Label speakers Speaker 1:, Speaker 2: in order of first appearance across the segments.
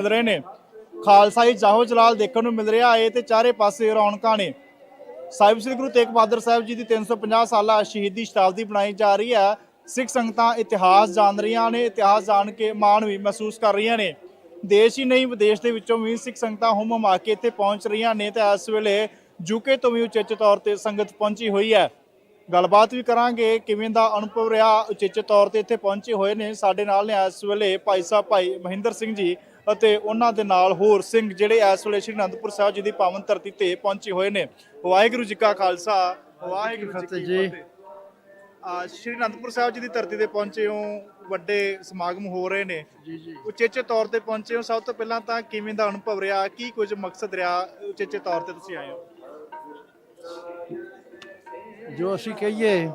Speaker 1: ਮਿਲ ਰਹੇ ਨੇ। ਖਾਲਸਾਈ ਜਾਹੋ ਜਲਾਲ ਦੇਖਣ ਨੂੰ ਮਿਲ ਰਿਹਾ ਏ ਤੇ ਚਾਰੇ ਪਾਸੇ ਰੌਣਕਾਂ ਨੇ। ਸਾਹਿਬ ਸ੍ਰੀ ਗੁਰੂ ਤੇਗ ਬਹਾਦਰ ਸਾਹਿਬ ਜੀ ਦੀ 350 ਸਾਲਾ ਸ਼ਹੀਦੀ ਸ਼ਤਾਬਦੀ ਬਣਾਈ ਜਾ ਰਹੀ ਹੈ। ਸਿੱਖ ਸੰਗਤਾਂ ਇਤਿਹਾਸ ਜਾਣ ਰਹੀਆਂ ਨੇ, ਇਤਿਹਾਸ ਜਾਣ ਕੇ ਮਾਣ ਵੀ ਮਹਿਸੂਸ ਕਰ ਰਹੀਆਂ ਨੇ। ਦੇਸ਼ ਹੀ ਨਹੀਂ, ਵਿਦੇਸ਼ ਦੇ ਵਿੱਚੋਂ ਵੀ ਸਿੱਖ ਸੰਗਤਾਂ ਹੁਮ ਹਮਾ ਕੇ ਇੱਥੇ ਪਹੁੰਚ ਰਹੀਆਂ ਨੇ ਤੇ ਇਸ ਵੇਲੇ ਯੂਕੇ ਤੋਂ ਵੀ ਉਚੇਚੇ ਤੌਰ ਤੇ ਸੰਗਤ ਪਹੁੰਚੀ ਹੋਈ ਹੈ। ਗੱਲਬਾਤ ਵੀ ਕਰਾਂਗੇ, ਕਿਵੇਂ ਦਾ ਅਨੁਭਵ ਰਿਹਾ ਉਚੇਚੇ ਤੌਰ ਤੇ ਇੱਥੇ ਪਹੁੰਚੇ ਹੋਏ ਨੇ ਸਾਡੇ ਨਾਲ ਨੇ ਇਸ ਵੇਲੇ ਭਾਈ ਸਾਹਿਬ ਭਾਈ ਮਹਿੰਦਰ ਸਿੰਘ ਜੀ। ਅਤੇ ਉਹਨਾਂ ਦੇ ਨਾਲ ਹੋਰ ਸਿੰਘ ਜਿਹੜੇ ਇਸ ਵੇਲੇ ਸ਼੍ਰੀ ਅਨੰਦਪੁਰ ਸਾਹਿਬ ਜੀ ਦੀ ਪਾਵਨ ਧਰਤੀ ਤੇ ਪਹੁੰਚੇ ਹੋਏ ਨੇ। ਵਾਹਿਗੁਰੂ ਜੀ ਕਾ ਖਾਲਸਾ ਵਾਹਿਗੁਰੂ ਜੀ ਕੀ ਫਤਿਹ। ਆ ਸ਼੍ਰੀ ਅਨੰਦਪੁਰ ਸਾਹਿਬ ਜੀ ਦੀ ਧਰਤੀ ਤੇ ਪਹੁੰਚੇ ਹੋ ਵੱਡੇ ਸਮਾਗਮ ਹੋ ਰਹੇ ਨੇ।
Speaker 2: ਜੀ ਜੀ।
Speaker 1: ਉਚੇਚੇ ਤੌਰ ਤੇ ਪਹੁੰਚੇ ਹੋ ਸਭ ਤੋਂ ਪਹਿਲਾਂ ਤਾਂ ਕਿਵੇਂ ਦਾ ਅਨੁਭਵ ਰਿਹਾ? ਕੀ ਕੁਝ ਮਕਸਦ ਰਿਹਾ ਉਚੇਚੇ ਤੌਰ ਤੇ ਤੁਸੀਂ ਆਏ ਹੋ?
Speaker 2: ਜੋ ਅਸੀਂ ਕਹੀਏ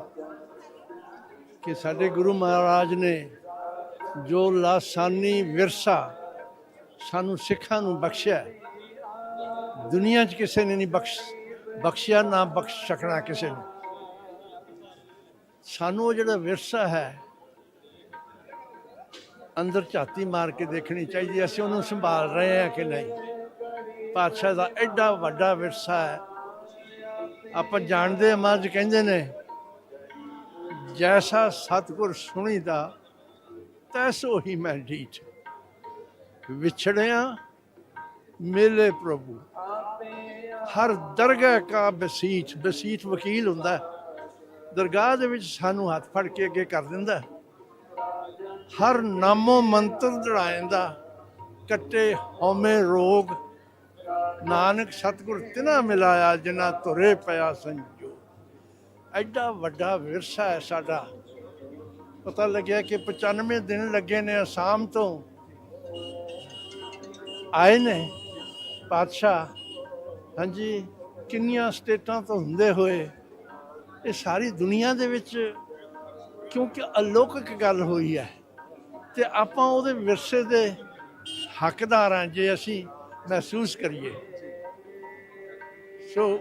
Speaker 2: ਕਿ ਸਾਡੇ ਗੁਰੂ ਮਹਾਰਾਜ ਨੇ ਜੋ ਲਾਸਾਨੀ ਵਿਰਸਾ ਸਾਨੂੰ ਸਿੱਖਾਂ ਨੂੰ ਬਖਸ਼ਿਆ। ਹੈ, ਦੁਨੀਆ 'ਚ ਕਿਸੇ ਨੇ ਨਹੀਂ ਬਖਸ਼ ਬਖਸ਼ਿਆ ਨਾ ਬਖਸ਼ ਸਕਣਾ ਕਿਸੇ ਨੂੰ। ਸਾਨੂੰ ਉਹ ਜਿਹੜਾ ਵਿਰਸਾ ਹੈ ਅੰਦਰ ਝਾਤੀ ਮਾਰ ਕੇ ਦੇਖਣੀ ਚਾਹੀਦੀ ਹੈ, ਅਸੀਂ ਉਹਨੂੰ ਸੰਭਾਲ ਰਹੇ ਹਾਂ ਕਿ ਨਹੀਂ? ਪਾਤਸ਼ਾਹ ਦਾ ਐਡਾ ਵੱਡਾ ਵਿਰਸਾ ਹੈ। ਆਪਾਂ ਜਾਣਦੇ ਹਾਂ ਮਹਾਰਾਜ ਕਹਿੰਦੇ ਨੇ ਜੈਸਾ ਸਤਿਗੁਰ ਸੁਣੀਦਾ ਤੈਸੋ ਹੀ ਮੈਂ ਢੀਠ। ਵਿਛੜਿਆ ਮੇਲੇ ਪ੍ਰਭੂ। ਹਰ ਦਰਗਾਹ ਕਾ ਬਸੀਠ ਬਸੀਠ ਵਕੀਲ ਹੁੰਦਾ ਦਰਗਾਹ ਦੇ ਵਿੱਚ ਸਾਨੂੰ ਹੱਥ ਫੜ ਕੇ ਅੱਗੇ ਕਰ ਦਿੰਦਾ ਹਰ ਨਾਮੋ ਮੰਤਰ ਦੜਾਇੰਦਾ ਕੱਟੇ ਹਉਮੈ ਰੋਗ, ਨਾਨਕ ਸਤਿਗੁਰ ਤਿਨਾ ਮਿਲਾਇਆ ਜਿਨ੍ਹਾਂ ਤੁਰੇ ਪਿਆ ਸੰਜੋ ਐਡਾ ਵੱਡਾ ਵਿਰਸਾ ਹੈ ਸਾਡਾ। ਪਤਾ ਲੱਗਿਆ ਕਿ 95 ਦਿਨ ਲੱਗੇ ਨੇ ਅਸਾਮ ਤੋਂ। ਆਏ ਨੇ ਪਾਤਸ਼ਾਹ। ਹਾਂਜੀ, ਕਿੰਨੀਆਂ ਸਟੇਟਾਂ ਤੋਂ ਹੁੰਦੇ ਹੋਏ ਇਹ ਸਾਰੀ ਦੁਨੀਆ ਦੇ ਵਿੱਚ ਕਿਉਂਕਿ ਅਲੌਕਿਕ ਗੱਲ ਹੋਈ ਹੈ ਤੇ ਆਪਾਂ ਉਹਦੇ ਵਿਰਸੇ ਦੇ ਹੱਕਦਾਰ ਹਾਂ ਜੇ ਅਸੀਂ ਮਹਿਸੂਸ ਕਰੀਏ। ਸੋ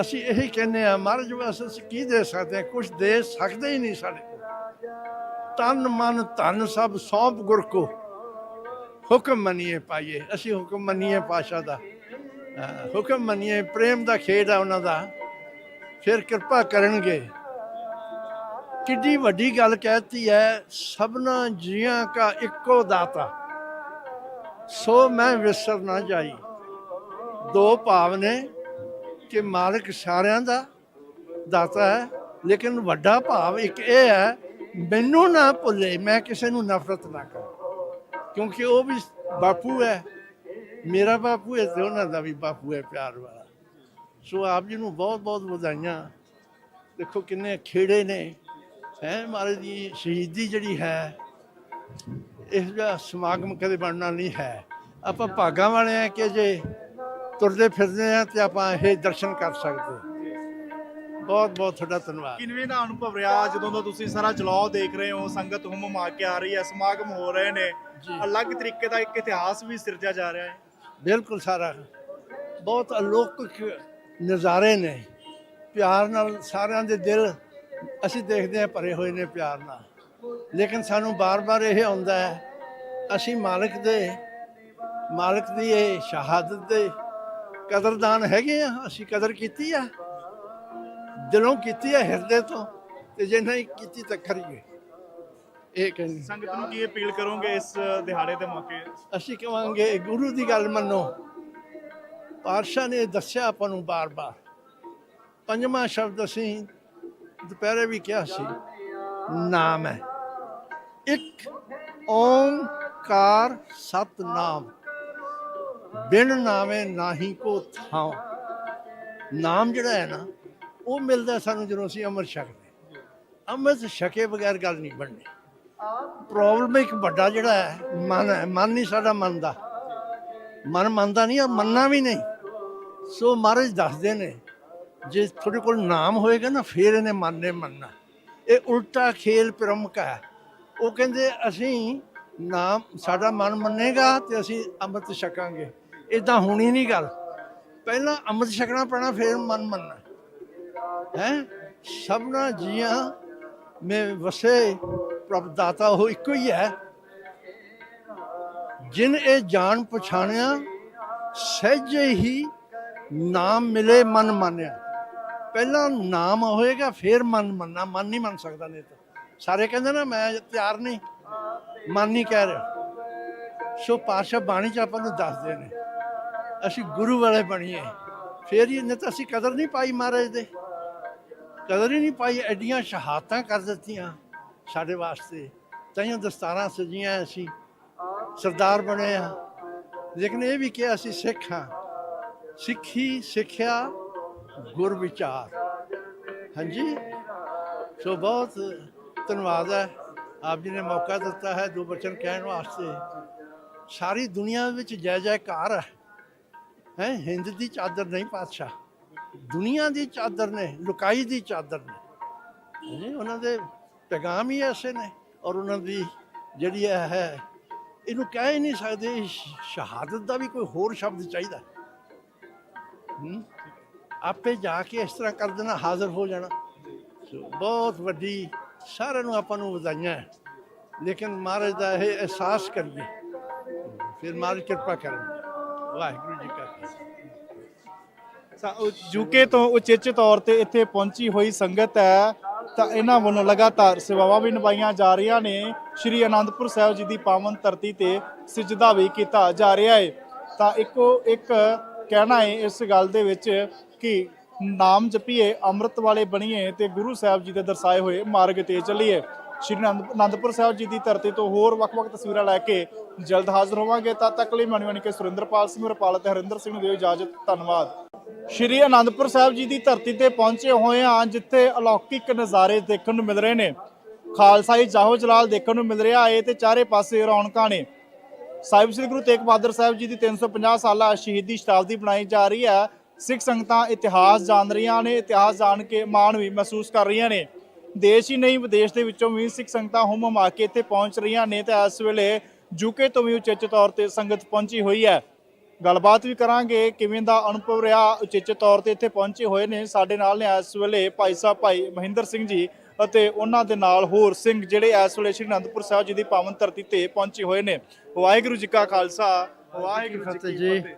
Speaker 2: ਅਸੀਂ ਇਹੀ ਕਹਿੰਦੇ ਆ ਮਹਾਰਾਜ ਵਾਸਤੇ ਅਸੀਂ ਕੀ ਦੇ ਸਕਦੇ ਹਾਂ? ਕੁਝ ਦੇ ਸਕਦੇ ਹੀ ਨਹੀਂ ਸਾਡੇ ਕੋਲ। ਤਨ ਮਨ ਧਨ ਸਭ ਸੌਂਪ ਗੁਰ ਕੋ। ਹੁਕਮ ਮੰਨੀਏ ਪਾਈਏ, ਅਸੀਂ ਹੁਕਮ ਮੰਨੀਏ ਪਾਸ਼ਾ ਦਾ। ਹੁਕਮ ਮੰਨੀਏ, ਪ੍ਰੇਮ ਦਾ ਖੇਡ ਆ ਉਹਨਾਂ ਦਾ। ਫਿਰ ਕਿਰਪਾ ਕਰਨਗੇ। ਕਿੱਡੀ ਵੱਡੀ ਗੱਲ ਕਹਿਤੀ ਹੈ ਸਭਨਾ ਜੀਆਂ ਕਾ ਇੱਕੋ ਦਾਤਾ। ਸੋ ਮੈਂ ਵਿਸਰ ਨਾ ਜਾਈ। ਦੋ ਭਾਵ ਨੇ ਕਿ ਮਾਲਕ ਸਾਰਿਆਂ ਦਾ ਦਾਤਾ ਹੈ ਲੇਕਿਨ ਵੱਡਾ ਭਾਵ ਇੱਕ ਇਹ ਹੈ ਮੈਨੂੰ ਨਾ ਭੁੱਲੇ, ਮੈਂ ਕਿਸੇ ਨੂੰ ਨਫ਼ਰਤ ਨਾ ਕਰਾਂ। ਕਿਉਂਕਿ ਉਹ ਵੀ ਬਾਪੂ ਹੈ। ਮੇਰਾ ਬਾਪੂ ਹੈ ਤੇ ਉਹਨਾਂ ਦਾ ਵੀ ਬਾਪੂ ਹੈ ਪਿਆਰ ਵਾਲਾ। ਸੋ ਆਪ ਜੀ ਨੂੰ ਬਹੁਤ ਬਹੁਤ ਵਧਾਈਆਂ। ਦੇਖੋ ਕਿੰਨੇ ਖੇੜੇ ਨੇ। ਹੈ ਮਹਾਰਾਜ ਦੀ ਸ਼ਹੀਦੀ ਜਿਹੜੀ ਹੈ, ਇਸ ਦਾ ਸਮਾਗਮ ਕਦੇ ਬਣਨਾ ਨਹੀਂ ਹੈ। ਆਪਾਂ ਭਾਗਾਂ ਵਾਲੇ ਆ ਕਿ ਜੇ ਤੁਰਦੇ ਫਿਰਦੇ ਆ ਤੇ ਆਪਾਂ ਇਹ ਦਰਸ਼ਨ ਕਰ ਸਕਦੇ ਬਹੁਤ ਬਹੁਤ ਤੁਹਾਡਾ ਧੰਨਵਾਦ।
Speaker 1: ਕਿਨਵੇਂ ਦਾ ਅਨੁਭਵ ਰਿਹਾ? ਜਦੋਂ ਦਾ ਤੁਸੀਂ ਸਾਰਾ ਜਲਾਅ ਦੇਖ ਰਹੇ ਹੋ ਸੰਗਤ ਹੁਮ ਹੁਮਾ ਕੇ ਆ ਰਹੀ ਹੈ ਸਮਾਗਮ ਹੋ ਰਹੇ ਨੇ। ਅਲੱਗ ਤਰੀਕੇ ਦਾ ਇੱਕ ਇਤਿਹਾਸ ਵੀ ਸਿਰਜਿਆ ਜਾ ਰਿਹਾ ਹੈ।
Speaker 2: ਬਿਲਕੁਲ ਸਾਰਾ। ਬਹੁਤ ਅਲੌਕਿਕ ਨਜ਼ਾਰੇ ਨੇ। ਪਿਆਰ ਨਾਲ ਸਾਰਿਆਂ ਦੇ ਦਿਲ ਅਸੀਂ ਦੇਖਦੇ ਹਾਂ ਭਰੇ ਹੋਏ ਨੇ ਪਿਆਰ ਨਾਲ। ਲੇਕਿਨ ਸਾਨੂੰ ਬਾਰ-ਬਾਰ ਇਹ ਆਉਂਦਾ ਹੈ ਅਸੀਂ ਮਾਲਕ ਦੇ ਮਾਲਕ ਦੀ ਇਹ ਸ਼ਹਾਦਤ ਦੇ ਕਦਰਦਾਨ ਹੈਗੇ ਆ ਅਸੀਂ ਕਦਰ ਕੀਤੀ ਆ। ਦਿਲੋਂ ਕੀਤੀ ਆ ਹਿਰਦੇ ਤੋਂ ਤੇ ਜੇ ਨਹੀਂ ਕੀਤੀ ਤਾਂ ਕਰੀਏ ਇਹ ਕਹਿੰਦੇ
Speaker 1: ਸੰਗਤ ਨੂੰ ਕੀ ਅਪੀਲ ਕਰੋਗੇ ਇਸ ਦਿਹਾੜੇ ਦੇ ਮੌਕੇ?
Speaker 2: ਅਸੀਂ ਕਹਾਂਗੇ ਗੁਰੂ ਦੀ ਗੱਲ ਮੰਨੋ। ਪਾਤਸ਼ਾਹ ਨੇ ਦੱਸਿਆ ਆਪਾਂ ਨੂੰ ਬਾਰ-ਬਾਰ। ਪੰਜਵਾਂ ਸ਼ਬਦ ਅਸੀਂ ਦੁਪਹਿਰੇ ਵੀ ਕਿਹਾ ਸੀ ਨਾਮ ਹੈ। ਇੱਕ ਓੰਕਾਰ ਸਤਨਾਮ। ਬਿਨ ਨਾਵੇਂ ਨਾਹੀ ਕੋ ਥਾਂ। ਨਾਮ ਜਿਹੜਾ ਹੈ ਨਾ ਉਹ ਮਿਲਦਾ ਸਾਨੂੰ ਜਦੋਂ ਅਸੀਂ ਅੰਮ੍ਰਿਤ ਛਕਦੇ ਅੰਮ੍ਰਿਤ ਛਕੇ ਬਗੈਰ ਗੱਲ ਨਹੀਂ ਬਣਨੀ। ਪ੍ਰੋਬਲਮ ਇੱਕ ਵੱਡਾ ਜਿਹੜਾ ਹੈ, ਮਨ ਹੈ। ਮਨ ਨਹੀਂ ਸਾਡਾ ਮੰਨਦਾ। ਮਨ ਮੰਨਦਾ ਨਹੀਂ ਆ ਮੰਨਣਾ ਵੀ ਨਹੀਂ। ਸੋ ਮਹਾਰਾਜ ਦੱਸਦੇ ਨੇ, ਜੇ ਤੁਹਾਡੇ ਕੋਲ ਨਾਮ ਹੋਏਗਾ ਨਾ, ਫਿਰ ਇਹਨੇ ਮਨ ਨੇ ਮੰਨਣਾ। ਇਹ ਉਲਟਾ ਖੇਲ ਪ੍ਰਮੁਖ ਹੈ। ਉਹ ਕਹਿੰਦੇ, ਅਸੀਂ ਨਾਮ, ਸਾਡਾ ਮਨ ਮੰਨੇਗਾ ਤੇ ਅਸੀਂ ਅੰਮ੍ਰਿਤ ਛਕਾਂਗੇ। ਇਦਾਂ ਹੋਣੀ ਨਹੀਂ ਗੱਲ। ਪਹਿਲਾਂ ਅੰਮ੍ਰਿਤ ਛਕਣਾ ਪੈਣਾ, ਫਿਰ ਮਨ ਮੰਨਣਾ। ਹੈ? ਸਭਨਾ ਜੀਆਂ ਮੇ ਵਸੇ ਪ੍ਰਭ ਦਾਤਾ ਉਹ ਇੱਕੋ ਹੀ ਹੈ। ਜਿਨ ਇਹ ਜਾਣ ਪਛਾਣਿਆ, ਸਹਿਜੇ ਹੀ ਨਾਮ ਮਿਲੇ ਮਨ ਮਾਨਿਆ। ਪਹਿਲਾਂ ਨਾਮ ਹੋਏਗਾ, ਫਿਰ ਮਨ ਮੰਨਣਾ। ਮਨ ਨਹੀਂ ਮੰਨ ਸਕਦਾ ਨਹੀਂ ਤਾਂ। ਸਾਰੇ ਕਹਿੰਦੇ ਨਾ, ਮੈਂ ਤਿਆਰ ਨਹੀਂ। ਮਨ ਨਹੀਂ ਕਹਿ ਰਿਹਾ। ਸੋ ਪਾਸ਼ਾ ਬਾਣੀ ਚ ਆਪਾਂ ਨੂੰ ਦੱਸਦੇ ਨੇ, ਅਸੀਂ ਗੁਰੂ ਵਾਲੇ ਬਣੀਏ। ਫੇਰ ਹੀ ਨਹੀਂ ਤਾਂ ਅਸੀਂ ਕਦਰ ਨਹੀਂ ਪਾਈ ਮਹਾਰਾਜ ਦੇ। ਕਦਰ ਹੀ ਨਹੀਂ ਪਾਈ, ਐਡੀਆਂ ਸ਼ਹਾਦਤਾਂ ਕਰ ਦਿੱਤੀਆਂ ਸਾਡੇ ਵਾਸਤੇ। ਤਾਈਆਂ ਦਸਤਾਰਾਂ ਸਜੀਆਂ ਅਸੀਂ, ਸਰਦਾਰ ਬਣੇ ਆ ਲੇਕਿਨ ਇਹ ਵੀ ਕਿਹਾ, ਅਸੀਂ ਸਿੱਖ ਹਾਂ। ਸਿੱਖੀ, ਸਿੱਖਿਆ, ਗੁਰ ਵਿਚਾਰ। ਹਾਂਜੀ? ਸੋ ਬਹੁਤ ਧੰਨਵਾਦ ਹੈ। ਆਪ ਜੀ ਨੇ ਮੌਕਾ ਦਿੱਤਾ ਹੈ ਦੋ ਬਚਨ ਕਹਿਣ ਵਾਸਤੇ। ਸਾਰੀ ਦੁਨੀਆ ਵਿੱਚ ਜੈ ਜੈਕਾਰ ਹੈ। ਹੈ? ਹਿੰਦ ਦੀ ਚਾਦਰ ਨਹੀਂ ਪਾਤਸ਼ਾਹ। ਦੁਨੀਆ ਦੀ ਚਾਦਰ ਨੇ, ਲੁਕਾਈ ਦੀ ਚਾਦਰ ਨੇ। ਜੀ ਉਹਨਾਂ ਦੇ ਪੈਗਾਮ ਹੀ ਐਸੇ ਨੇ ਔਰ ਉਹਨਾਂ ਦੀ ਜਿਹੜੀ ਇਹ ਹੈ, ਇਹਨੂੰ ਕਹਿ ਹੀ ਨਹੀਂ ਸਕਦੇ ਸ਼ਹਾਦਤ ਦਾ ਵੀ ਕੋਈ ਹੋਰ ਸ਼ਬਦ ਚਾਹੀਦਾ। ਆਪੇ ਜਾ ਕੇ ਇਸ ਤਰ੍ਹਾਂ ਕਰ ਦੇਣਾ, ਹਾਜ਼ਰ ਹੋ ਜਾਣਾ। ਬਹੁਤ ਵੱਡੀ, ਸਾਰਿਆਂ ਨੂੰ ਆਪਾਂ ਨੂੰ ਵਧਾਈਆਂ। ਹੈ। ਲੇਕਿਨ ਮਹਾਰਾਜ ਦਾ ਇਹ ਅਹਿਸਾਸ ਕਰੀਏ। ਫਿਰ ਮਹਾਰਾਜ ਕਿਰਪਾ ਕਰਨਗੇ। ਵਾਹਿਗੁਰੂ ਜੀ ਕਾ
Speaker 1: ਯੂਕੇ ਤੋਂ ਉਚੇਚੇ ਤੌਰ ਤੇ ਇੱਥੇ ਪਹੁੰਚੀ ਹੋਈ ਸੰਗਤ ਹੈ। ਤਾਂ ਇਹਨਾਂ ਵੱਲੋਂ ਲਗਾਤਾਰ ਸੇਵਾਵਾਂ ਵੀ ਨਿਭਾਈਆਂ ਜਾ ਰਹੀਆਂ ਨੇ। ਸ਼੍ਰੀ ਅਨੰਦਪੁਰ ਸਾਹਿਬ ਜੀ ਦੀ ਪਾਵਨ ਧਰਤੀ ਤੇ ਸਜਦਾ ਵੀ ਕੀਤਾ ਜਾ ਰਿਹਾ ਹੈ। ਤਾਂ ਇੱਕੋ ਇੱਕ ਕਹਿਣਾ ਹੈ ਇਸ ਗੱਲ ਦੇ ਵਿੱਚ ਕਿ ਨਾਮ ਜਪੀਏ, ਅੰਮ੍ਰਿਤ ਵਾਲੇ ਬਣੀਏ ਤੇ ਗੁਰੂ ਸਾਹਿਬ ਜੀ ਦੇ ਦਰਸਾਏ ਹੋਏ ਮਾਰਗ ਤੇ ਚੱਲੀਏ। ਸ਼੍ਰੀ ਅਨੰਦ- ਅਨੰਦਪੁਰ ਸਾਹਿਬ ਜੀ ਦੀ ਧਰਤੀ ਤੋਂ ਹੋਰ ਵੱਖ-ਵੱਖ ਤਸਵੀਰਾਂ ਲੈ ਕੇ ਜਲਦ ਹਾਜ਼ਰ ਹੋਵਾਂਗੇ। ਤਦ ਤੱਕ ਲਈ ਮਣੀ ਮਣੀ ਕੇ ਸੁਰਿੰਦਰਪਾਲ ਸਿੰਘ ਰਪਾਲ ਤੇ ਹਰਿੰਦਰ ਸਿੰਘ ਨੂੰ ਦਿਓ ਇਜਾਜ਼ਤ। ਧੰਨਵਾਦ। ਸ਼੍ਰੀ ਅਨੰਦਪੁਰ ਸਾਹਿਬ ਜੀ ਦੀ ਧਰਤੀ ਤੇ ਪਹੁੰਚੇ ਹੋਏ ਹਾਂ, ਜਿੱਥੇ ਅਲੌਕਿਕ ਨਜ਼ਾਰੇ ਦੇਖਣ ਨੂੰ ਮਿਲ ਰਹੇ ਨੇ। ਖਾਲਸਾਈ ਜਾਹੋ ਜਲਾਲ ਦੇਖਣ ਨੂੰ ਮਿਲ ਰਿਹਾ ਏ ਤੇ ਚਾਰੇ ਪਾਸੇ ਰੌਣਕਾਂ ਨੇ। ਸਾਹਿਬ ਸ੍ਰੀ ਗੁਰੂ ਤੇਗ ਬਹਾਦਰ ਸਾਹਿਬ ਜੀ ਦੀ 350 ਸਾਲਾ ਸ਼ਹੀਦੀ ਸ਼ਤਾਬਦੀ ਬਣਾਈ ਜਾ ਰਹੀ ਹੈ। ਸਿੱਖ ਸੰਗਤਾਂ ਇਤਿਹਾਸ ਜਾਣ ਰਹੀਆਂ ਨੇ, ਇਤਿਹਾਸ ਜਾਣ ਕੇ ਮਾਣ ਵੀ ਮਹਿਸੂਸ ਕਰ ਰਹੀਆਂ ਨੇ। ਦੇਸ਼ ਹੀ ਨਹੀਂ, ਵਿਦੇਸ਼ ਦੇ ਵਿੱਚੋਂ ਵੀ ਸਿੱਖ ਸੰਗਤਾਂ ਹੁਮ ਹਮਾ ਕੇ ਇੱਥੇ ਪਹੁੰਚ ਰਹੀਆਂ ਨੇ ਤੇ ਇਸ ਵੇਲੇ ਯੂਕੇ ਤੋਂ ਵੀ ਉਚੇਚੇ ਤੌਰ ਤੇ ਸੰਗਤ ਪਹੁੰਚੀ ਹੋਈ ਹੈ। ਗੱਲਬਾਤ ਵੀ ਕਰਾਂਗੇ ਕਿਵੇਂ ਦਾ ਅਨੁਭਵ ਰਿਹਾ ਉਚੇਚੇ ਤੌਰ ਤੇ ਇੱਥੇ ਪਹੁੰਚੇ ਹੋਏ ਨੇ ਸਾਡੇ ਨਾਲ ਨੇ ਇਸ ਵੇਲੇ ਭਾਈ ਸਾਹਿਬ ਭਾਈ ਮਹਿੰਦਰ ਸਿੰਘ ਜੀ ਅਤੇ ਉਹਨਾਂ ਦੇ ਨਾਲ ਹੋਰ ਸਿੰਘ ਜਿਹੜੇ ਇਸ ਵੇਲੇ ਸ਼੍ਰੀ ਅਨੰਦਪੁਰ ਸਾਹਿਬ ਜੀ ਦੀ ਪਾਵਨ ਧਰਤੀ ਤੇ ਪਹੁੰਚੇ ਹੋਏ ਨੇ। ਵਾਹਿਗੁਰੂ ਜੀ ਕਾ ਖਾਲਸਾ ਵਾਹਿਗੁਰੂ ਜੀ ਕੀ
Speaker 2: ਜੀ।
Speaker 1: ਫਤਿਹ।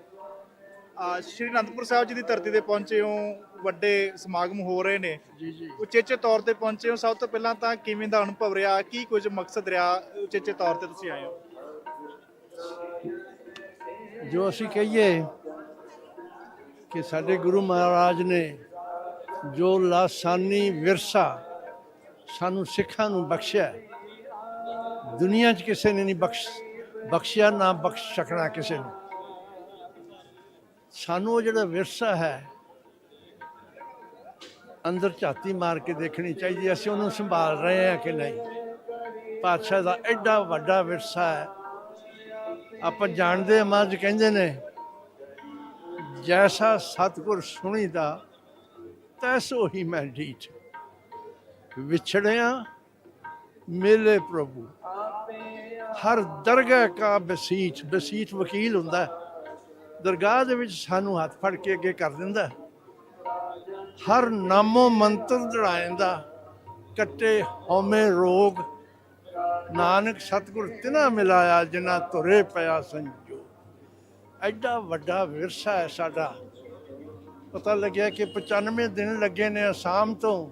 Speaker 1: ਆ ਸ਼੍ਰੀ ਅਨੰਦਪੁਰ ਸਾਹਿਬ ਜੀ ਦੀ ਧਰਤੀ ਤੇ ਪਹੁੰਚੇ ਹੋ ਵੱਡੇ ਸਮਾਗਮ ਹੋ ਰਹੇ ਨੇ।
Speaker 2: ਜੀ ਜੀ।
Speaker 1: ਉਚੇਚੇ ਤੌਰ ਤੇ ਪਹੁੰਚੇ ਹੋ ਸਭ ਤੋਂ ਪਹਿਲਾਂ ਤਾਂ ਕਿਵੇਂ ਦਾ ਅਨੁਭਵ ਰਿਹਾ ਕੀ ਕੁਝ ਮਕਸਦ ਰਿਹਾ ਉਚੇਚੇ ਤੌਰ ਤੇ ਤੁਸੀਂ ਆਏ ਹੋ।
Speaker 2: ਜੋ ਅਸੀਂ ਕਹੀਏ ਕਿ ਸਾਡੇ ਗੁਰੂ ਮਹਾਰਾਜ ਨੇ ਜੋ ਲਾਸਾਨੀ ਵਿਰਸਾ ਸਾਨੂੰ ਸਿੱਖਾਂ ਨੂੰ ਬਖਸ਼ਿਆ ਹੈ, ਦੁਨੀਆ 'ਚ ਕਿਸੇ ਨੇ ਨਹੀਂ ਬਖਸ਼ ਬਖਸ਼ਿਆ ਨਾ ਬਖਸ਼ ਸਕਣਾ ਕਿਸੇ ਨੂੰ। ਸਾਨੂੰ ਉਹ ਜਿਹੜਾ ਵਿਰਸਾ ਹੈ ਅੰਦਰ ਝਾਤੀ ਮਾਰ ਕੇ ਦੇਖਣੀ ਚਾਹੀਦੀ ਹੈ, ਅਸੀਂ ਉਹਨੂੰ ਸੰਭਾਲ ਰਹੇ ਹਾਂ ਕਿ ਨਹੀਂ। ਪਾਤਸ਼ਾਹ ਦਾ ਐਡਾ ਵੱਡਾ ਵਿਰਸਾ ਹੈ ਆਪਾਂ ਜਾਣਦੇ ਹਾਂ ਮਹਾਰਾਜ ਕਹਿੰਦੇ ਨੇ, ਜੈਸਾ ਸਤਿਗੁਰ ਸੁਣੀਦਾ, ਤੈਸੋ ਹੀ ਮੈਂ ਢੀਠ। ਵਿਛੜਿਆ ਮਿਲੇ ਪ੍ਰਭੂ। ਹਰ ਦਰਗਾਹ ਕਾ ਬਸੀਠ ਬਸੀਠ ਵਕੀਲ ਹੁੰਦਾ ਦਰਗਾਹ ਦੇ ਵਿੱਚ ਸਾਨੂੰ ਹੱਥ ਫੜ ਕੇ ਅੱਗੇ ਕਰ ਦਿੰਦਾ ਹਰ ਨਾਮੋ ਮੰਤਰ ਦੜਾਇੰਦਾ ਕੱਟੇ ਹਉਮੈ ਰੋਗ ਨਾਨਕ ਸਤਿਗੁਰ ਤਿਨਾ ਮਿਲਾਇਆ ਜਿਨ੍ਹਾਂ ਤੁਰੇ ਪਿਆ ਸੰਜੋ ਐਡਾ ਵੱਡਾ ਵਿਰਸਾ ਹੈ ਸਾਡਾ। ਪਤਾ ਲੱਗਿਆ ਕਿ 95 ਦਿਨ ਲੱਗੇ ਨੇ ਅਸਾਮ ਤੋਂ।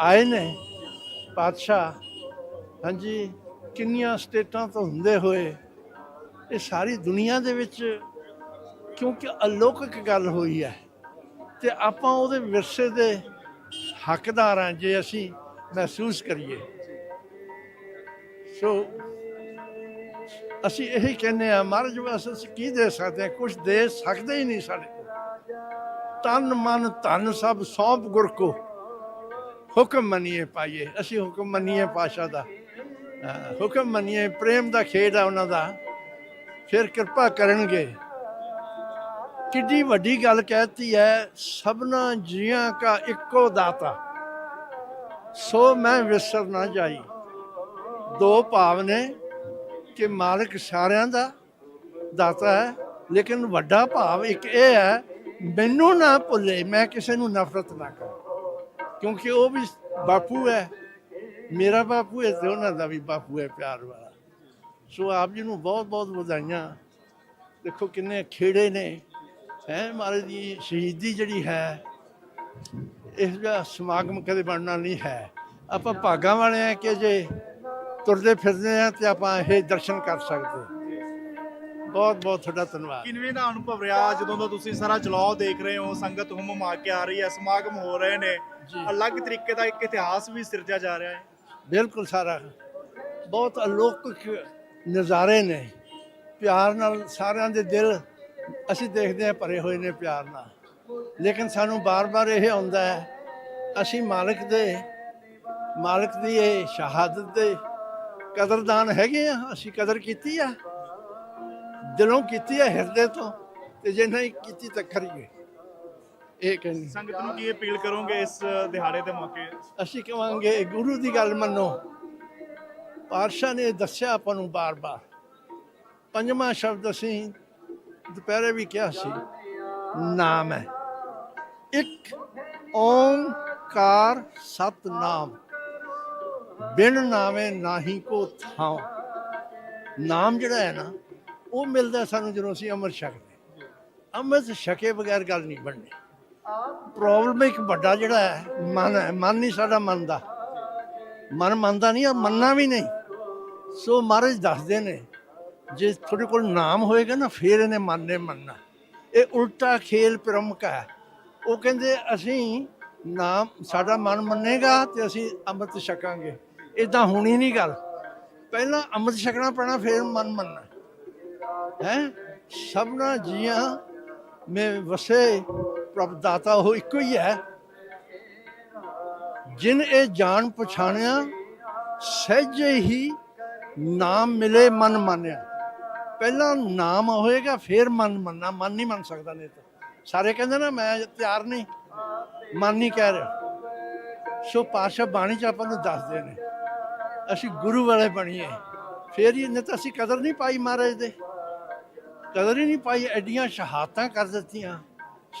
Speaker 2: ਆਏ ਨੇ ਪਾਤਸ਼ਾਹ। ਹਾਂਜੀ, ਕਿੰਨੀਆਂ ਸਟੇਟਾਂ ਤੋਂ ਹੁੰਦੇ ਹੋਏ ਇਹ ਸਾਰੀ ਦੁਨੀਆ ਦੇ ਵਿੱਚ ਕਿਉਂਕਿ ਅਲੌਕਿਕ ਗੱਲ ਹੋਈ ਹੈ ਤੇ ਆਪਾਂ ਉਹਦੇ ਵਿਰਸੇ ਦੇ ਹੱਕਦਾਰ ਹਾਂ ਜੇ ਅਸੀਂ ਮਹਿਸੂਸ ਕਰੀਏ। ਸੋ ਅਸੀਂ ਇਹੀ ਕਹਿੰਦੇ ਆ ਮਹਾਰਾਜ ਵਾਸਤੇ ਅਸੀਂ ਕੀ ਦੇ ਸਕਦੇ ਹਾਂ? ਕੁਝ ਦੇ ਸਕਦੇ ਹੀ ਨਹੀਂ ਸਾਡੇ ਕੋਲ। ਤਨ ਮਨ ਧਨ ਸਭ, ਸੌਂਪ ਗੁਰ ਕੋ। ਹੁਕਮ ਮੰਨੀਏ ਪਾਈਏ। ਅਸੀਂ ਹੁਕਮ ਮੰਨੀਏ ਪਾਸ਼ਾ ਦਾ। ਹੁਕਮ ਮੰਨੀਏ, ਪ੍ਰੇਮ ਦਾ ਖੇਡ ਆ ਉਹਨਾਂ ਦਾ। ਫਿਰ ਕਿਰਪਾ ਕਰਨਗੇ। ਕਿੱਡੀ ਵੱਡੀ ਗੱਲ ਕਹਿਤੀ ਹੈ, ਸਭਨਾ ਜੀਆਂ ਕਾ ਇੱਕੋ ਦਾਤਾ। ਸੋ ਮੈਂ ਵਿਸਰ ਨਾ ਜਾਈ। ਦੋ ਭਾਵ ਨੇ ਕਿ ਮਾਲਕ ਸਾਰਿਆਂ ਦਾ ਦਾਤਾ ਹੈ, ਲੇਕਿਨ ਵੱਡਾ ਭਾਵ ਇੱਕ ਇਹ ਹੈ, ਮੈਨੂੰ ਨਾ ਭੁੱਲੇ, ਮੈਂ ਕਿਸੇ ਨੂੰ ਨਫ਼ਰਤ ਨਾ ਕਰਾਂ। ਕਿਉਂਕਿ ਉਹ ਵੀ ਬਾਪੂ ਹੈ, ਮੇਰਾ ਬਾਪੂ ਹੈ ਤੇ ਉਹਨਾਂ ਦਾ ਵੀ ਬਾਪੂ ਹੈ ਪਿਆਰ ਵਾਲਾ। ਸੋ ਆਪ ਜੀ ਨੂੰ ਬਹੁਤ ਬਹੁਤ ਵਧਾਈਆਂ। ਦੇਖੋ ਕਿੰਨੇ ਖੇੜੇ ਨੇ। ਹੈ, ਮਹਾਰਾਜ ਦੀ ਸ਼ਹੀਦੀ ਜਿਹੜੀ ਹੈ ਇਸ ਦਾ ਸਮਾਗਮ ਕਦੇ ਬਣਨਾ ਨਹੀਂ ਹੈ। ਆਪਾਂ ਭਾਗਾਂ ਵਾਲੇ ਆ ਕਿ ਜੇ ਤੁਰਦੇ ਫਿਰਦੇ ਆ ਤੇ ਆਪਾਂ ਇਹ ਦਰਸ਼ਨ ਕਰ ਸਕਦੇ ਬਹੁਤ ਬਹੁਤ ਤੁਹਾਡਾ ਧੰਨਵਾਦ।
Speaker 1: ਕਿਨਵੇਂ ਦਾ ਅਨੁਭਵ ਰਿਹਾ ਜਦੋਂ ਦਾ ਤੁਸੀਂ ਸਾਰਾ ਜਲਾਉ ਦੇਖ ਰਹੇ ਹੋ ਸੰਗਤ ਹੁਮ ਮਾ ਕੇ ਆ ਰਹੀ ਹੈ ਸਮਾਗਮ ਹੋ ਰਹੇ ਨੇ। ਅਲੱਗ ਤਰੀਕੇ ਦਾ ਇੱਕ ਇਤਿਹਾਸ ਵੀ ਸਿਰਜਿਆ ਜਾ ਰਿਹਾ ਹੈ।
Speaker 2: ਬਿਲਕੁਲ ਸਾਰਾ। ਬਹੁਤ ਅਲੌਕਿਕ ਨਜ਼ਾਰੇ ਨੇ। ਪਿਆਰ ਨਾਲ ਸਾਰਿਆਂ ਦੇ ਦਿਲ ਅਸੀਂ ਦੇਖਦੇ ਹਾਂ ਭਰੇ ਹੋਏ ਨੇ ਪਿਆਰ ਨਾਲ। ਲੇਕਿਨ ਸਾਨੂੰ ਬਾਰ-ਬਾਰ ਇਹ ਆਉਂਦਾ ਹੈ ਅਸੀਂ ਮਾਲਕ ਦੇ ਮਾਲਕ ਦੀ ਇਹ ਸ਼ਹਾਦਤ ਦੇ ਕਦਰਦਾਨ ਹੈਗੇ ਆ ਅਸੀਂ ਕਦਰ ਕੀਤੀ ਆ। ਦਿਲੋਂ ਕੀਤੀ ਆ ਹਿਰਦੇ ਤੋਂ ਤੇ ਜੇ ਨਹੀਂ ਕੀਤੀ ਤਾਂ ਕਰੀਏ ਇਹ ਕਹਿੰਦੀ।
Speaker 1: ਸੰਗਤ ਨੂੰ ਕੀ ਅਪੀਲ ਕਰੋਗੇ ਇਸ ਦਿਹਾੜੇ ਦੇ ਮੌਕੇ?
Speaker 2: ਅਸੀਂ ਕਹਾਂਗੇ ਗੁਰੂ ਦੀ ਗੱਲ ਮੰਨੋ। ਪਾਤਸ਼ਾਹ ਨੇ ਦੱਸਿਆ ਆਪਾਂ ਨੂੰ ਬਾਰ-ਬਾਰ। ਪੰਜਵਾਂ ਸ਼ਬਦ ਅਸੀਂ ਦੁਪਹਿਰੇ ਵੀ ਕਿਹਾ ਸੀ ਨਾਮ ਹੈ। ਇੱਕ ਓੰਕਾਰ ਸਤਨਾਮ। ਬਿਨ ਨਾਮੇ ਨਾਹੀ ਕੋ ਥਾਂ। ਨਾਮ ਜਿਹੜਾ ਹੈ ਨਾ, ਉਹ ਮਿਲਦਾ ਸਾਨੂੰ ਜਦੋਂ ਅਸੀਂ ਅੰਮ੍ਰਿਤ ਛਕਦੇ ਅੰਮ੍ਰਿਤ ਛਕੇ ਬਗੈਰ ਗੱਲ ਨਹੀਂ ਬਣਨੀ। ਪ੍ਰੋਬਲਮ ਇੱਕ ਵੱਡਾ ਜਿਹੜਾ ਹੈ, ਮਨ ਹੈ। ਮਨ ਨਹੀਂ ਸਾਡਾ ਮੰਨਦਾ। ਮਨ ਮੰਨਦਾ ਨਹੀਂ ਔਰ ਮੰਨਣਾ ਵੀ ਨਹੀਂ। ਸੋ ਮਹਾਰਾਜ ਦੱਸਦੇ ਨੇ, ਜੇ ਤੁਹਾਡੇ ਕੋਲ ਨਾਮ ਹੋਏਗਾ ਨਾ, ਫਿਰ ਇਹਨੇ ਮਨ ਮੰਨਣਾ। ਇਹ ਉਲਟਾ ਖੇਲ ਪ੍ਰਮੁਖ ਹੈ। ਉਹ ਕਹਿੰਦੇ, ਅਸੀਂ ਨਾਮ, ਸਾਡਾ ਮਨ ਮੰਨੇਗਾ ਤੇ ਅਸੀਂ ਅੰਮ੍ਰਿਤ ਛਕਾਂਗੇ। ਇਦਾਂ ਹੋਣੀ ਨਹੀਂ ਗੱਲ। ਪਹਿਲਾਂ ਅੰਮ੍ਰਿਤ ਛਕਣਾ ਪੈਣਾ, ਫਿਰ ਮਨ ਮੰਨਣਾ। ਹੈ? ਸਭਨਾ ਜੀਆਂ ਮੇ ਵਸੇ ਪ੍ਰਭ ਦਾਤਾ ਉਹ ਇੱਕੋ ਹੀ ਹੈ। ਜਿਨ ਇਹ ਜਾਣ ਪਛਾਣਿਆ, ਸਹਿਜੇ ਹੀ ਨਾਮ ਮਿਲੇ ਮਨ ਮੰਨਿਆ। ਪਹਿਲਾਂ ਨਾਮ ਹੋਏਗਾ, ਫਿਰ ਮਨ ਮੰਨਣਾ। ਮਨ ਨਹੀਂ ਮੰਨ ਸਕਦਾ ਨਹੀਂ ਤਾਂ। ਸਾਰੇ ਕਹਿੰਦੇ ਨਾ, ਮੈਂ ਤਿਆਰ ਨਹੀਂ। ਮਨ ਨਹੀਂ ਕਹਿ ਰਿਹਾ। ਸੋ ਪਾਸ਼ਾ ਬਾਣੀ ਚ ਆਪਾਂ ਨੂੰ ਦੱਸਦੇ ਨੇ ਅਸੀਂ ਗੁਰੂ ਵਾਲੇ ਬਣੀਏ। ਫਿਰ ਹੀ ਨਹੀਂ ਤਾਂ ਅਸੀਂ ਕਦਰ ਨਹੀਂ ਪਾਈ ਮਹਾਰਾਜ ਦੇ। ਕਦਰ ਹੀ ਨਹੀਂ ਪਾਈ, ਐਡੀਆਂ ਸ਼ਹਾਦਤਾਂ ਕਰ ਦਿੱਤੀਆਂ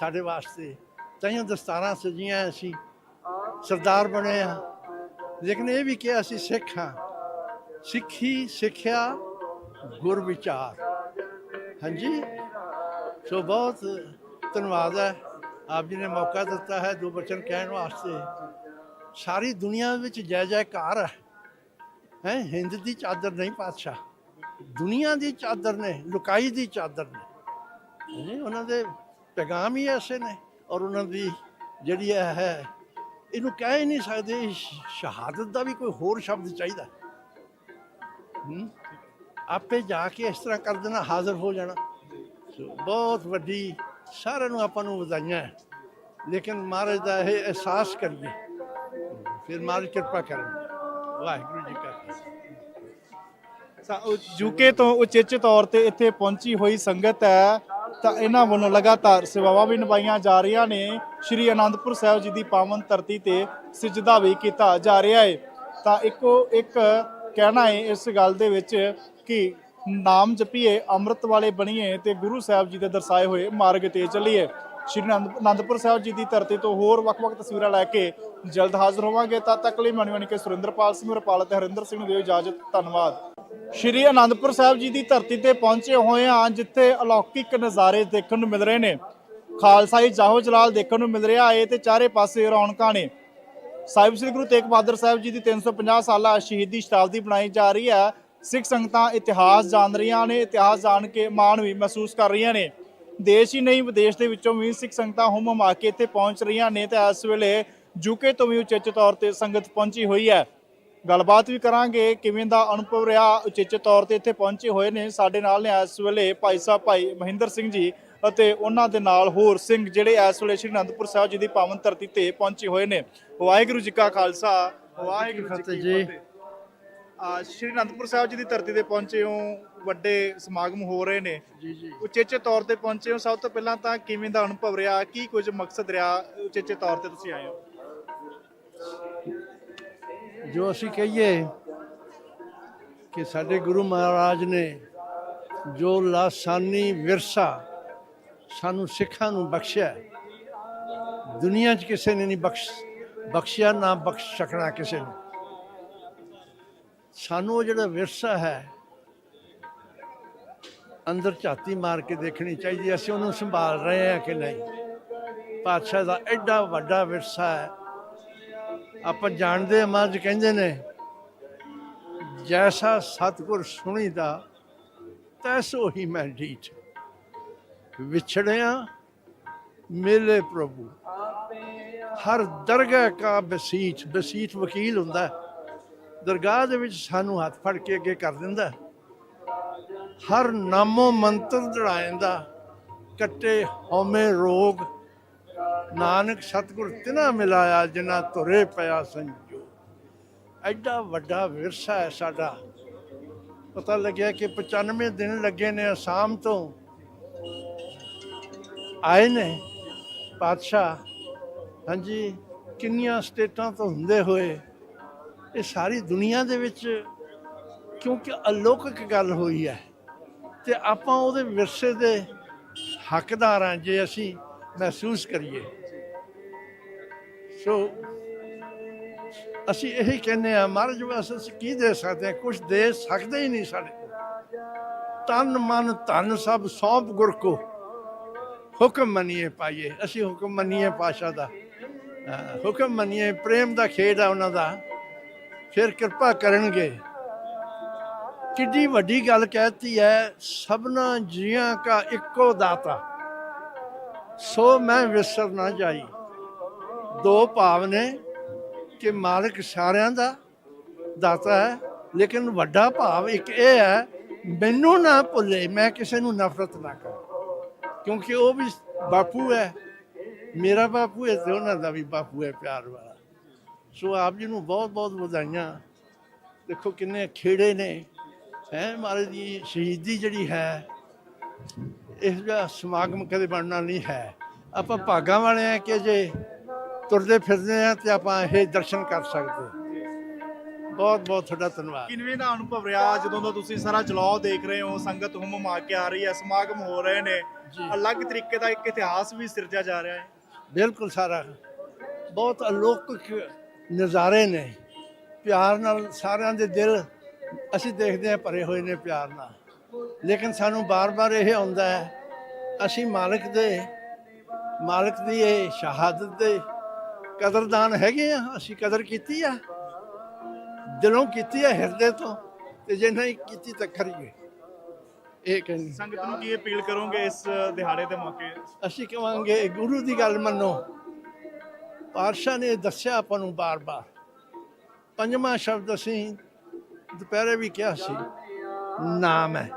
Speaker 2: ਸਾਡੇ ਵਾਸਤੇ। ਤਾਈਆਂ ਦਸਤਾਰਾਂ ਸਜੀਆਂ ਅਸੀਂ, ਸਰਦਾਰ ਬਣੇ ਆ। ਲੇਕਿਨ ਇਹ ਵੀ ਕਿ ਅਸੀਂ ਸਿੱਖ ਹਾਂ। ਸਿੱਖੀ ਸਿੱਖਿਆ ਗੁਰ ਵਿਚਾਰ। ਹਾਂਜੀ? ਸੋ ਬਹੁਤ ਧੰਨਵਾਦ ਹੈ। ਆਪ ਜੀ ਨੇ ਮੌਕਾ ਦਿੱਤਾ ਹੈ ਦੋ ਬਚਨ ਕਹਿਣ ਵਾਸਤੇ। ਸਾਰੀ ਦੁਨੀਆ ਵਿੱਚ ਜੈ ਜੈਕਾਰ ਹੈ। ਹੈ ਹਿੰਦ ਦੀ ਚਾਦਰ ਨਹੀਂ ਪਾਤਸ਼ਾਹ। ਦੁਨੀਆ ਦੀ ਚਾਦਰ ਨੇ ਲੁਕਾਈ ਦੀ ਚਾਦਰ ਨੇ। ਹਾਂਜੀ, ਉਹਨਾਂ ਦੇ ਪੈਗਾਮ ਹੀ ਐਸੇ ਨੇ ਔਰ ਉਹਨਾਂ ਦੀ ਜਿਹੜੀ ਹੈ ਇਹਨੂੰ ਕਹਿ ਹੀ ਨਹੀਂ ਸਕਦੇ ਸ਼ਹਾਦਤ ਦਾ ਵੀ ਕੋਈ ਹੋਰ ਸ਼ਬਦ ਚਾਹੀਦਾ। ਆਪੇ ਜਾ ਕੇ ਇਸ ਤਰ੍ਹਾਂ ਕਰ ਦੇਣਾ ਹਾਜ਼ਰ ਹੋ ਜਾਣਾ। ਬਹੁਤ ਵੱਡੀ ਸਾਰਿਆਂ ਨੂੰ ਆਪਾਂ ਨੂੰ ਵਧਾਈਆਂ। ਹੈ। ਲੇਕਿਨ ਮਹਾਰਾਜ ਦਾ ਇਹ ਅਹਿਸਾਸ ਕਰੀਏ। ਫਿਰ ਮਹਾਰਾਜ ਕਿਰਪਾ ਕਰਨ। ਵਾਹਿਗੁਰੂ ਜੀ ਕਾ ਖਾਲਸਾ।
Speaker 1: ਯੂਕੇ ਤੋਂ ਉਚੇਚੇ ਤੌਰ ਤੇ ਇੱਥੇ ਪਹੁੰਚੀ ਹੋਈ ਸੰਗਤ ਹੈ, ਤਾਂ ਇਹਨਾਂ ਵੱਲੋਂ ਲਗਾਤਾਰ ਸੇਵਾਵਾਂ ਵੀ ਨਿਭਾਈਆਂ ਜਾ ਰਹੀਆਂ ਨੇ। ਸ਼੍ਰੀ ਅਨੰਦਪੁਰ ਸਾਹਿਬ ਜੀ ਦੀ ਪਾਵਨ ਧਰਤੀ ਤੇ ਸਜਦਾ ਵੀ ਕੀਤਾ ਜਾ ਰਿਹਾ ਹੈ। ਤਾਂ ਇੱਕੋ ਇੱਕ ਕਹਿਣਾ ਹੈ ਇਸ ਗੱਲ ਦੇ ਵਿੱਚ ਕਿ ਨਾਮ ਜਪੀਏ, ਅੰਮ੍ਰਿਤ ਵਾਲੇ ਬਣੀਏ ਤੇ ਗੁਰੂ ਸਾਹਿਬ ਜੀ ਦੇ ਦਰਸਾਏ ਹੋਏ ਮਾਰਗ ਤੇ ਚੱਲੀਏ। ਸ਼੍ਰੀ ਅਨੰਦ- ਅਨੰਦਪੁਰ ਸਾਹਿਬ ਜੀ ਦੀ ਧਰਤੀ ਤੋਂ ਹੋਰ ਵੱਖ-ਵੱਖ ਤਸਵੀਰਾਂ ਲੈ ਕੇ ਜਲਦ ਹਾਜ਼ਰ ਹੋਵਾਂਗੇ, ਤਦ ਤੱਕ ਲਈ ਮਣੀ ਮਣੀ ਕੇ ਸੁਰਿੰਦਰਪਾਲ ਸਿੰਘ ਰਪਾਲ ਤੇ ਹਰਿੰਦਰ ਸਿੰਘ ਨੂੰ ਦਿਓ ਇਜਾਜ਼ਤ, ਧੰਨਵਾਦ। ਸ਼੍ਰੀ ਅਨੰਦਪੁਰ ਸਾਹਿਬ ਜੀ ਦੀ ਧਰਤੀ ਤੇ ਪਹੁੰਚੇ ਹੋਏ ਹਾਂ, ਜਿੱਥੇ ਅਲੌਕਿਕ ਨਜ਼ਾਰੇ ਦੇਖਣ ਨੂੰ ਮਿਲ ਰਹੇ ਨੇ। ਖਾਲਸਾਈ ਜਾਹੋ ਜਲਾਲ ਦੇਖਣ ਨੂੰ ਮਿਲ ਰਿਹਾ ਏ ਤੇ ਚਾਰੇ ਪਾਸੇ ਰੌਣਕਾਂ ਨੇ। ਸਾਹਿਬ ਸ੍ਰੀ ਗੁਰੂ ਤੇਗ ਬਹਾਦਰ ਸਾਹਿਬ ਜੀ ਦੀ 350 ਸਾਲਾ ਸ਼ਹੀਦੀ ਸ਼ਤਾਬਦੀ ਬਣਾਈ ਜਾ ਰਹੀ ਹੈ। ਸਿੱਖ ਸੰਗਤਾਂ ਇਤਿਹਾਸ ਜਾਣ ਰਹੀਆਂ ਨੇ, ਇਤਿਹਾਸ ਜਾਣ ਕੇ ਮਾਣ ਵੀ ਮਹਿਸੂਸ ਕਰ ਰਹੀਆਂ ਨੇ। ਦੇਸ਼ ਹੀ ਨਹੀਂ, ਵਿਦੇਸ਼ ਦੇ ਵਿੱਚੋਂ ਵੀ ਸਿੱਖ ਸੰਗਤਾਂ ਹੁਮ ਹੁਮਾ ਕੇ ਇੱਥੇ ਪਹੁੰਚ ਰਹੀਆਂ ਨੇ ਤੇ ਇਸ ਵੇਲੇ ਯੂਕੇ ਤੋਂ ਵੀ ਉਚੇਚੇ ਤੌਰ ਤੇ ਸੰਗਤ ਪਹੁੰਚੀ ਹੋਈ ਹੈ। ਗੱਲਬਾਤ ਵੀ ਕਰਾਂਗੇ ਕਿਵੇਂ ਦਾ ਅਨੁਭਵ ਰਿਹਾ। ਉਚੇਚੇ ਤੌਰ ਤੇ ਇੱਥੇ ਪਹੁੰਚੇ ਹੋਏ ਨੇ ਸਾਡੇ ਨਾਲ ਨੇ ਇਸ ਵੇਲੇ ਭਾਈ ਸਾਹਿਬ ਭਾਈ ਮਹਿੰਦਰ ਸਿੰਘ ਜੀ ਅਤੇ ਉਹਨਾਂ ਦੇ ਨਾਲ ਹੋਰ ਸਿੰਘ ਜਿਹੜੇ ਇਸ ਵੇਲੇ ਸ਼੍ਰੀ ਅਨੰਦਪੁਰ ਸਾਹਿਬ ਜੀ ਦੀ ਪਾਵਨ ਧਰਤੀ ਤੇ ਪਹੁੰਚੇ ਹੋਏ ਨੇ। ਵਾਹਿਗੁਰੂ ਜੀ ਕਾ ਖਾਲਸਾ। ਵਾਹਿਗੁਰੂ ਜੀ ਕੀ ਫਤਿਹ। ਆ ਸ਼੍ਰੀ ਅਨੰਦਪੁਰ ਸਾਹਿਬ ਜੀ ਦੀ ਧਰਤੀ ਤੇ ਪਹੁੰਚੇ ਹੋ ਵੱਡੇ ਸਮਾਗਮ ਹੋ ਰਹੇ ਨੇ।
Speaker 2: ਜੀ ਜੀ।
Speaker 1: ਉਚੇਚੇ ਤੌਰ ਤੇ ਪਹੁੰਚੇ ਹੋ। ਸਭ ਤੋਂ ਪਹਿਲਾਂ ਤਾਂ ਕਿਵੇਂ ਦਾ ਅਨੁਭਵ ਰਿਹਾ? ਕੀ ਕੁਝ ਮਕਸਦ ਰਿਹਾ? ਉਚੇਚੇ ਤੌਰ ਤੇ ਤੁਸੀਂ ਆਏ ਹੋ।
Speaker 2: ਜੋ ਅਸੀਂ ਕਹੀਏ ਕਿ ਸਾਡੇ ਗੁਰੂ ਮਹਾਰਾਜ ਨੇ ਜੋ ਲਾਸਾਨੀ ਵਿਰਸਾ ਸਾਨੂੰ ਸਿੱਖਾਂ ਨੂੰ ਬਖਸ਼ਿਆ ਹੈ, ਦੁਨੀਆ 'ਚ ਕਿਸੇ ਨੇ ਨਹੀਂ ਬਖਸ਼ ਬਖਸ਼ਿਆ ਨਾ ਬਖਸ਼ ਸਕਣਾ ਕਿਸੇ ਨੂੰ। ਸਾਨੂੰ ਉਹ ਜਿਹੜਾ ਵਿਰਸਾ ਹੈ ਅੰਦਰ ਝਾਤੀ ਮਾਰ ਕੇ ਦੇਖਣੀ ਚਾਹੀਦੀ ਹੈ, ਅਸੀਂ ਉਹਨੂੰ ਸੰਭਾਲ ਰਹੇ ਹਾਂ ਕਿ ਨਹੀਂ। ਪਾਤਸ਼ਾਹ ਦਾ ਐਡਾ ਵੱਡਾ ਵਿਰਸਾ ਹੈ। ਆਪਾਂ ਜਾਣਦੇ ਹਾਂ ਮਹਾਰਾਜ ਕਹਿੰਦੇ ਨੇ, ਜੈਸਾ ਸਤਿਗੁਰ ਸੁਣੀਦਾ, ਤੈਸੋ ਹੀ ਮੈਂ ਢੀਠ। ਵਿਛੜਿਆ ਮੇਲੇ ਪ੍ਰਭੂ। ਹਰ ਦਰਗਾਹ ਕਾ ਬਸੀਚ ਬਸੀਠ ਵਕੀਲ ਹੁੰਦਾ ਦਰਗਾਹ ਦੇ ਵਿੱਚ ਸਾਨੂੰ ਹੱਥ ਫੜ ਕੇ ਅੱਗੇ ਕਰ ਦਿੰਦਾ ਹਰ ਨਾਮੋ ਮੰਤਰ ਦੜਾ ਜਾਂਦਾ ਕੱਟੇ ਹਉਮੈ ਰੋਗ ਨਾਨਕ ਸਤਿਗੁਰ ਤਿਨਾ ਮਿਲਾਇਆ ਜਿਨ੍ਹਾਂ ਤੁਰੇ ਪਿਆ ਸੰਜੋ। ਐਡਾ ਵੱਡਾ ਵਿਰਸਾ ਹੈ ਸਾਡਾ। ਪਤਾ ਲੱਗਿਆ ਕਿ 95 ਦਿਨ ਲੱਗੇ ਨੇ ਅਸਾਮ ਤੋਂ। ਆਏ ਨੇ ਪਾਤਸ਼ਾਹ ਹਾਂਜੀ, ਕਿੰਨੀਆਂ ਸਟੇਟਾਂ ਤੋਂ ਹੁੰਦੇ ਹੋਏ। ਇਹ ਸਾਰੀ ਦੁਨੀਆ ਦੇ ਵਿੱਚ ਕਿਉਂਕਿ ਅਲੌਕਿਕ ਗੱਲ ਹੋਈ ਹੈ। ਤੇ ਆਪਾਂ ਉਹਦੇ ਵਿਰਸੇ ਦੇ ਹੱਕਦਾਰ ਹਾਂ ਜੇ ਅਸੀਂ ਮਹਿਸੂਸ ਕਰੀਏ। ਸੋ ਅਸੀਂ ਇਹੀ ਕਹਿੰਦੇ ਆ ਮਹਾਰਾਜ ਵਾਸਤੇ ਅਸੀਂ ਕੀ ਦੇ ਸਕਦੇ ਹਾਂ? ਕੁਝ ਦੇ ਸਕਦੇ ਹੀ ਨਹੀਂ ਸਾਡੇ ਕੋਲ। ਤਨ ਮਨ ਧਨ ਸਭ ਸੌਂਪ ਗੁਰ ਕੋ। ਹੁਕਮ ਮੰਨੀਏ ਪਾਈਏ। ਅਸੀਂ ਹੁਕਮ ਮੰਨੀਏ ਪਾਸ਼ਾ ਦਾ। ਹੁਕਮ ਮੰਨੀਏ, ਪ੍ਰੇਮ ਦਾ ਖੇਡ ਆ ਉਹਨਾਂ ਦਾ। ਫਿਰ ਕਿਰਪਾ ਕਰਨਗੇ। ਕਿੱਡੀ ਵੱਡੀ ਗੱਲ ਕਹਿਤੀ ਹੈ, ਸਭਨਾ ਜੀਆਂ ਕਾ ਇੱਕੋ ਦਾਤਾ। ਸੋ ਮੈਂ ਵਿਸਰ ਨਾ ਜਾਈ। ਦੋ ਭਾਵ ਨੇ ਕਿ ਮਾਲਕ ਸਾਰਿਆਂ ਦਾ ਦਾਤਾ ਹੈ, ਲੇਕਿਨ ਵੱਡਾ ਭਾਵ ਇੱਕ ਇਹ ਹੈ, ਮੈਨੂੰ ਨਾ ਭੁੱਲੇ, ਮੈਂ ਕਿਸੇ ਨੂੰ ਨਫ਼ਰਤ ਨਾ ਕਰਾਂ। ਕਿਉਂਕਿ ਉਹ ਵੀ ਬਾਪੂ ਹੈ, ਮੇਰਾ ਬਾਪੂ ਹੈ ਤੇ ਉਹਨਾਂ ਦਾ ਵੀ ਬਾਪੂ ਹੈ ਪਿਆਰ ਵਾਲਾ। ਸੋ ਆਪ ਜੀ ਨੂੰ ਬਹੁਤ ਬਹੁਤ ਵਧਾਈਆਂ। ਦੇਖੋ ਕਿੰਨੇ ਖੇੜੇ ਨੇ, ਹੈ ਮਹਾਰਾਜ ਦੀ ਸ਼ਹੀਦੀ ਜਿਹੜੀ ਹੈ, ਇਸ ਦਾ ਸਮਾਗਮ ਕਦੇ ਬਣਨਾ ਨਹੀਂ ਹੈ। ਆਪਾਂ ਭਾਗਾਂ ਵਾਲੇ ਆ ਕਿ ਜੇ ਤੁਰਦੇ ਫਿਰਦੇ ਆ ਤੇ ਆਪਾਂ ਇਹ ਦਰਸ਼ਨ ਕਰ ਸਕਦੇ ਬਹੁਤ ਬਹੁਤ ਤੁਹਾਡਾ ਧੰਨਵਾਦ।
Speaker 1: ਕਿਨਵੇਂ ਦਾ ਅਨੁਭਵ ਰਿਹਾ ਜਦੋਂ ਦਾ ਤੁਸੀਂ ਸਾਰਾ ਜਲਾਅ ਦੇਖ ਰਹੇ ਹੋ ਸੰਗਤ ਹੁਮ ਮਾ ਕੇ ਆ ਰਹੀ ਹੈ ਸਮਾਗਮ ਹੋ ਰਹੇ ਨੇ। ਅਲੱਗ ਤਰੀਕੇ ਦਾ ਇੱਕ ਇਤਿਹਾਸ ਵੀ ਸਿਰਜਿਆ ਜਾ ਰਿਹਾ ਹੈ।
Speaker 2: ਬਿਲਕੁਲ ਸਾਰਾ। ਬਹੁਤ ਅਲੌਕਿਕ ਨਜ਼ਾਰੇ ਨੇ। ਪਿਆਰ ਨਾਲ ਸਾਰਿਆਂ ਦੇ ਦਿਲ ਅਸੀਂ ਦੇਖਦੇ ਹਾਂ ਭਰੇ ਹੋਏ ਨੇ ਪਿਆਰ ਨਾਲ। ਲੇਕਿਨ ਸਾਨੂੰ ਬਾਰ-ਬਾਰ ਇਹ ਆਉਂਦਾ ਹੈ ਅਸੀਂ ਮਾਲਕ ਦੇ ਮਾਲਕ ਦੀ ਇਹ ਸ਼ਹਾਦਤ ਦੇ ਕਦਰਦਾਨ ਹੈਗੇ ਆ ਅਸੀਂ ਕਦਰ ਕੀਤੀ ਆ। ਦਿਲੋਂ ਕੀਤੀ ਆ ਹਿਰਦੇ ਤੋਂ ਤੇ ਜੇ ਨਹੀਂ ਕੀਤੀ ਤਾਂ ਕਰੀਏ ਇਹ ਕਹਿੰਦੇ।
Speaker 1: ਸੰਗਤ ਨੂੰ ਕੀ ਅਪੀਲ ਕਰੋਗੇ ਇਸ ਦਿਹਾੜੇ ਦੇ ਮੌਕੇ?
Speaker 2: ਅਸੀਂ ਕਵਾਂਗੇ ਗੁਰੂ ਦੀ ਗੱਲ ਮੰਨੋ। ਪਾਤਸ਼ਾਹ ਨੇ ਦੱਸਿਆ ਆਪਾਂ ਨੂੰ ਬਾਰ-ਬਾਰ। ਪੰਜਵਾਂ ਸ਼ਬਦ ਅਸੀਂ ਦੁਪਹਿਰੇ ਵੀ ਕਿਹਾ ਸੀ ਨਾਮ ਹੈ।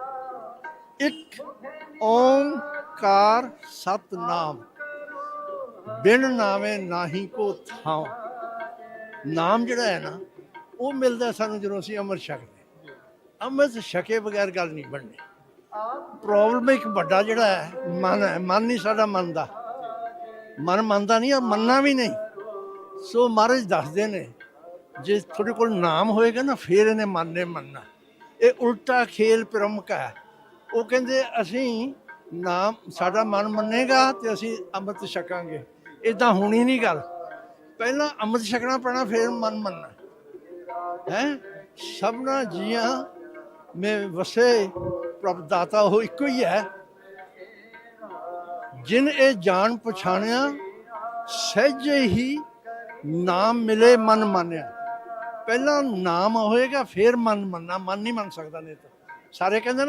Speaker 2: ਇੱਕ ਓੰਕਾਰ ਸਤਨਾਮ। ਬਿਨ ਨਾਵੇਂ ਨਾਹੀ ਕੋ ਥਾਂ ਨਾਮ ਜਿਹੜਾ ਹੈ ਨਾ, ਉਹ ਮਿਲਦਾ ਸਾਨੂੰ ਜਦੋਂ ਅਸੀਂ ਅੰਮ੍ਰਿਤ ਛਕਦੇ ਅੰਮ੍ਰਿਤ ਛਕੇ ਬਗੈਰ ਗੱਲ ਨਹੀਂ ਬਣਨੀ। ਪ੍ਰੋਬਲਮ ਇੱਕ ਵੱਡਾ ਜਿਹੜਾ ਹੈ, ਮਨ ਹੈ। ਮਨ ਨਹੀਂ ਸਾਡਾ ਮੰਨਦਾ। ਮਨ ਮੰਨਦਾ ਨਹੀਂ ਆ ਮੰਨਣਾ ਵੀ ਨਹੀਂ। ਸੋ ਮਹਾਰਾਜ ਦੱਸਦੇ ਨੇ, ਜੇ ਤੁਹਾਡੇ ਕੋਲ ਨਾਮ ਹੋਏਗਾ ਨਾ, ਫਿਰ ਇਹਨੇ ਮਨ ਨੇ ਮੰਨਣਾ। ਇਹ ਉਲਟਾ ਖੇਲ ਪ੍ਰਮੁਖ ਹੈ। ਉਹ ਕਹਿੰਦੇ, ਅਸੀਂ ਨਾਮ, ਸਾਡਾ ਮਨ ਮੰਨੇਗਾ ਤੇ ਅਸੀਂ ਅੰਮ੍ਰਿਤ ਛਕਾਂਗੇ। ਇਦਾਂ ਹੋਣੀ ਨਹੀਂ ਗੱਲ। ਪਹਿਲਾਂ ਅੰਮ੍ਰਿਤ ਛਕਣਾ ਪੈਣਾ, ਫਿਰ ਮਨ ਮੰਨਣਾ। ਹੈ? ਸਭਨਾ ਜੀਆਂ ਮੇ ਵਸੇ ਪ੍ਰਭ ਦਾਤਾ ਉਹ ਇੱਕੋ ਹੀ ਹੈ। ਜਿਨ ਇਹ ਜਾਣ ਪਛਾਣਿਆ, ਸਹਿਜੇ ਹੀ ਨਾਮ ਮਿਲੇ ਮਨ ਮੰਨਿਆ। ਪਹਿਲਾਂ ਨਾਮ ਹੋਏਗਾ, ਫਿਰ ਮਨ ਮੰਨਣਾ। ਮਨ ਨਹੀਂ ਮੰਨ ਸਕਦਾ ਨਹੀਂ ਤਾਂ। ਸਾਰੇ ਕਹਿੰਦੇ